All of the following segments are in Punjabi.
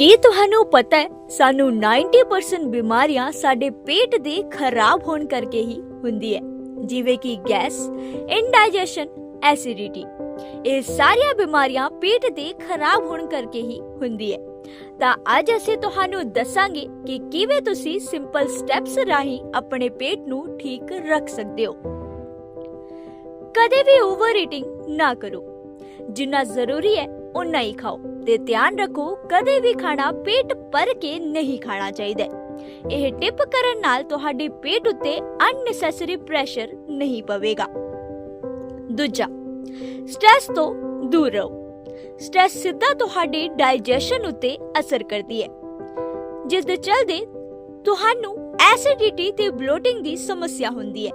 ਕੀ ਤੁਹਾਨੂੰ ਪਤਾ ਹੈ, ਸਾਨੂੰ 90% ਬਿਮਾਰੀਆਂ ਸਾਡੇ ਪੇਟ ਦੇ ਖਰਾਬ ਹੋਣ ਕਰਕੇ ਹੀ ਹੁੰਦੀ ਹੈ। ਜਿਵੇਂ ਕਿ ਗੈਸ ਇੰਡਾਈਜੈਸ਼ਨ ਐਸਿਡਿਟੀ ਇਹ ਸਾਰੀਆਂ ਬਿਮਾਰੀਆਂ ਪੇਟ ਦੇ ਖਰਾਬ ਹੋਣ ਕਰਕੇ ਹੀ ਹੁੰਦੀ ਹੈ। ਤਾਂ ਅੱਜ ਅਸੀਂ ਤੁਹਾਨੂੰ ਦੱਸਾਂਗੇ ਕਿ ਕਿਵੇਂ ਤੁਸੀਂ ਸਿੰਪਲ ਸਟੈਪਸ ਰਾਹੀਂ ਆਪਣੇ ਪੇਟ ਨੂੰ ਠੀਕ ਰੱਖ ਸਕਦੇ ਹੋ। ਕਦੇ ਵੀ ਓਵਰ ਈਟਿੰਗ ਨਾ ਕਰੋ। ਜਿੰਨਾ ਜ਼ਰੂਰੀ ਹੈ ਉਨਾ ਹੀ ਖਾਓ ਤੇ ਧਿਆਨ ਰੱਖੋ, ਕਦੇ ਵੀ ਖਾਣਾ ਪੇਟ ਭਰ ਕੇ ਨਹੀਂ ਖਾਣਾ ਚਾਹੀਦਾ। ਇਹ ਟਿਪ ਕਰਨ ਨਾਲ ਤੁਹਾਡੇ ਪੇਟ ਉੱਤੇ ਅਨਨੈਸੈਸਰੀ ਪ੍ਰੈਸ਼ਰ ਨਹੀਂ ਪਵੇਗਾ। ਦੂਜਾ ਸਟ੍ਰੈਸ ਤੋਂ ਦੂਰ ਰਹੋ। ਸਟ੍ਰੈਸ ਸਿੱਧਾ ਤੁਹਾਡੇ ਡਾਈਜੈਸ਼ਨ ਉੱਤੇ ਅਸਰ ਕਰਦੀ ਹੈ। ਜਿਸ ਦੇ ਚਲਦੇ ਤੁਹਾਨੂੰ ਐਸਿਡਿਟੀ ਤੇ ਬਲੋਟਿੰਗ ਦੀ ਸਮੱਸਿਆ ਹੁੰਦੀ ਹੈ।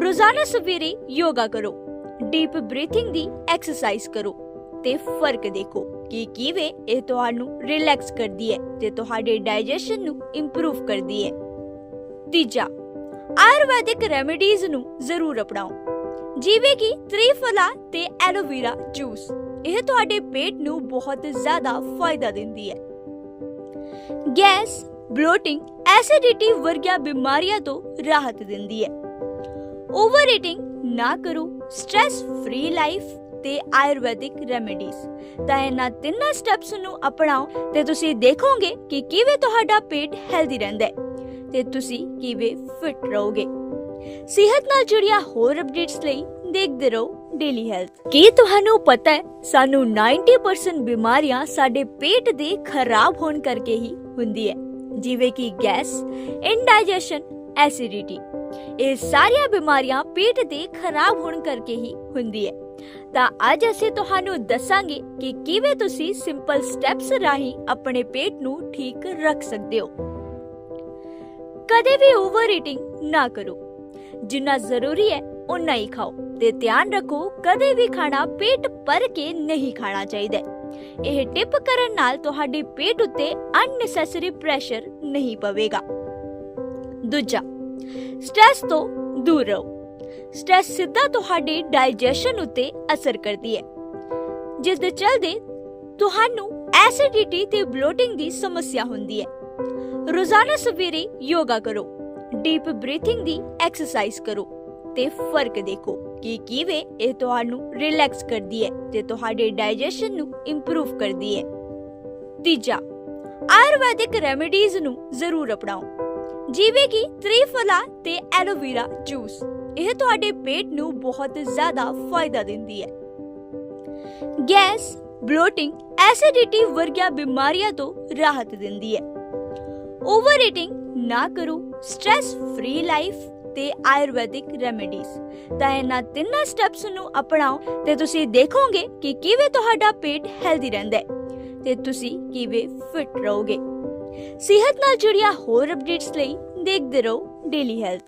ਰੋਜ਼ਾਨਾ ਸਵੇਰੇ ਯੋਗਾ ਕਰੋ ਡੀਪ ਬਰੀਥਿੰਗ ਦੀ ਐਕਸਰਸਾਈਜ਼ ਕਰੋ। ਤੇ ਫ਼ਰਕ ਦੇਖੋ ਕਿ ਕਿਵੇਂ ਇਹ ਤੁਹਾਨੂੰ ਰਿਲੈਕਸ ਕਰਦੀ ਹੈ ਤੇ ਤੁਹਾਡੇ ਡਾਈਜੈਸ਼ਨ ਨੂੰ ਇੰਪਰੂਵ ਕਰਦੀ ਹੈ। ਤੀਜਾ, ਆਯੁਰਵੈਦਿਕ ਰੈਮੇਡੀਜ਼ ਨੂੰ ਜ਼ਰੂਰ ਅਪਣਾਓ। ਜਿਵੇਂ ਕਿ ਤ੍ਰਿਫਲਾ ਤੇ ਐਲੋਵੇਰਾ ਜੂਸ ਇਹ ਤੁਹਾਡੇ ਪੇਟ ਨੂੰ ਬਹੁਤ ਜ਼ਿਆਦਾ ਫਾਇਦਾ ਦਿੰਦੀ ਹੈ। ਗੈਸ ਬਲੋਟਿੰਗ ਐਸਿਡਿਟੀ ਵਰਗੀਆਂ ਬਿਮਾਰੀਆਂ ਤੋਂ ਰਾਹਤ ਦਿੰਦੀ ਹੈ। ਓਵਰ ਈਟਿੰਗ ਨਾ ਕਰੋ ਸਟ੍ਰੈਸ ਫ੍ਰੀ ਲਾਈਫ ਤੇ ਆਯੁਰਵੈਦਿਕ ਰੈਮੇਡੀਜ਼ ਤਾਂ ਇਹਨਾਂ ਤਿੰਨਾਂ ਸਟੈਪਸ ਨੂੰ ਅਪਣਾਓ ਤੇ ਤੁਸੀਂ ਦੇਖੋਗੇ ਕਿ ਕਿਵੇਂ ਤੁਹਾਡਾ ਪੇਟ ਹੈਲਦੀ ਰਹਿੰਦਾ ਹੈ ਤੇ ਤੁਸੀਂ ਕਿਵੇਂ ਫਿਟ ਰਹੋਗੇ। ਸਿਹਤ ਨਾਲ ਜੁੜੀਆਂ ਹੋਰ ਅਪਡੇਟਸ ਲਈ ਦੇਖਦੇ ਰਹੋ ਡੇਲੀ ਹੈਲਥ ਕੀ ਤੁਹਾਨੂੰ ਪਤਾ ਹੈ, ਸਾਨੂੰ 90% ਬਿਮਾਰੀਆਂ ਸਾਡੇ ਪੇਟ ਦੇ ਖਰਾਬ ਹੋਣ ਕਰਕੇ ਹੀ ਹੁੰਦੀ ਹੈ, ਜਿਵੇਂ ਕਿ ਗੈਸ ਇੰਡਾਈਜੈਸ਼ਨ ਐਸਿਡਿਟੀ ਇਹ ਸਾਰੀਆਂ ਬਿਮਾਰੀਆਂ ਪੇਟ ਦੇ ਖਰਾਬ ਹੋਣ ਕਰਕੇ ਹੀ ਹੁੰਦੀ ਹੈ। ਤਾਂ ਅੱਜ ਅਸੀਂ ਤੁਹਾਨੂੰ ਦੱਸਾਂਗੇ ਕਿ ਕਿਵੇਂ ਤੁਸੀਂ ਸਿੰਪਲ ਸਟੈਪਸ ਰਾਹੀਂ ਆਪਣੇ ਪੇਟ ਨੂੰ ਠੀਕ ਰੱਖ ਸਕਦੇ ਹੋ। ਕਦੇ ਵੀ ਓਵਰ ਈਟਿੰਗ ਨਾ ਕਰੋ। ਜਿੰਨਾ ਜ਼ਰੂਰੀ ਹੈ ਉਨਾ ਹੀ ਖਾਓ ਤੇ ਧਿਆਨ ਰੱਖੋ, ਕਦੇ ਵੀ ਖਾਣਾ ਪੇਟ ਭਰ ਕੇ ਨਹੀਂ ਖਾਣਾ ਚਾਹੀਦਾ। ਇਹ ਟਿਪ ਕਰਨ ਨਾਲ ਤੁਹਾਡੇ ਪੇਟ ਉੱਤੇ ਅਨਨੈਸੈਸਰੀ ਪ੍ਰੈਸ਼ਰ ਨਹੀਂ ਪਵੇਗਾ। ਦੂਜਾ ਸਟ੍ਰੈਸ ਤੋਂ ਦੂਰ ਰਹੋ। ਸਟ੍ਰੈਸ ਸਿੱਧਾ ਤੁਹਾਡੇ ਡਾਈਜੈਸ਼ਨ ਉੱਤੇ ਅਸਰ ਕਰਦੀ ਹੈ। ਜਿਸ ਦੇ ਚਲਦੇ ਤੁਹਾਨੂੰ ਐਸਿਡਿਟੀ ਤੇ ਬਲੋਟਿੰਗ ਦੀ ਸਮੱਸਿਆ ਹੁੰਦੀ ਹੈ। ਰੋਜ਼ਾਨਾ ਸਵੇਰੇ ਯੋਗਾ ਕਰੋ, ਡੀਪ ਬਰੀਥਿੰਗ ਦੀ ਐਕਸਰਸਾਈਜ਼ ਕਰੋ ਤੇ ਫ਼ਰਕ ਦੇਖੋ ਕਿ ਕਿਵੇਂ ਇਹ ਤੁਹਾਨੂੰ ਰਿਲੈਕਸ ਕਰਦੀ ਹੈ ਤੇ ਤੁਹਾਡੇ ਡਾਈਜੈਸ਼ਨ ਨੂੰ ਇੰਪਰੂਵ ਕਰਦੀ ਹੈ। ਤੀਜਾ, ਆਯੁਰਵੈਦਿਕ ਰੈਮੇਡੀਜ਼ ਨੂੰ ਜ਼ਰੂਰ ਅਪਣਾਓ, ਜਿਵੇਂ ਕਿ ਤ੍ਰਿਫਲਾ ਤੇ ਐਲੋਵੇਰਾ ਜੂਸ। ਇਹ ਤੁਹਾਡੇ ਪੇਟ ਨੂੰ ਬਹੁਤ ਜ਼ਿਆਦਾ ਫਾਇਦਾ ਦਿੰਦੀ ਹੈ। ਗੈਸ, ਬਲੋਟਿੰਗ ਐਸਿਡਿਟੀ ਵਰਗੀਆਂ ਬਿਮਾਰੀਆਂ ਤੋਂ ਰਾਹਤ ਦਿੰਦੀ ਹੈ। ਓਵਰ ਈਟਿੰਗ ਨਾ ਕਰੋ, ਸਟ੍ਰੈਸ ਫ੍ਰੀ ਲਾਈਫ ਤੇ ਆਯੁਰਵੈਦਿਕ ਰੈਮੇਡੀਜ਼। ਤਾਂ ਇਹਨਾਂ ਤਿੰਨਾਂ ਸਟੈਪਸ ਨੂੰ ਅਪਣਾਓ ਤੇ ਤੁਸੀਂ ਦੇਖੋਗੇ ਕਿ ਕਿਵੇਂ ਤੁਹਾਡਾ ਪੇਟ ਹੈਲਦੀ ਰਹਿੰਦਾ ਹੈ ਤੇ ਤੁਸੀਂ ਕਿਵੇਂ ਫਿਟ ਰਹੋਗੇ। ਸਿਹਤ ਨਾਲ ਜੁੜੀਆਂ ਹੋਰ ਅਪਡੇਟਸ ਲਈ ਦੇਖਦੇ ਰਹੋ ਡੇਲੀ ਹੈਲਥ।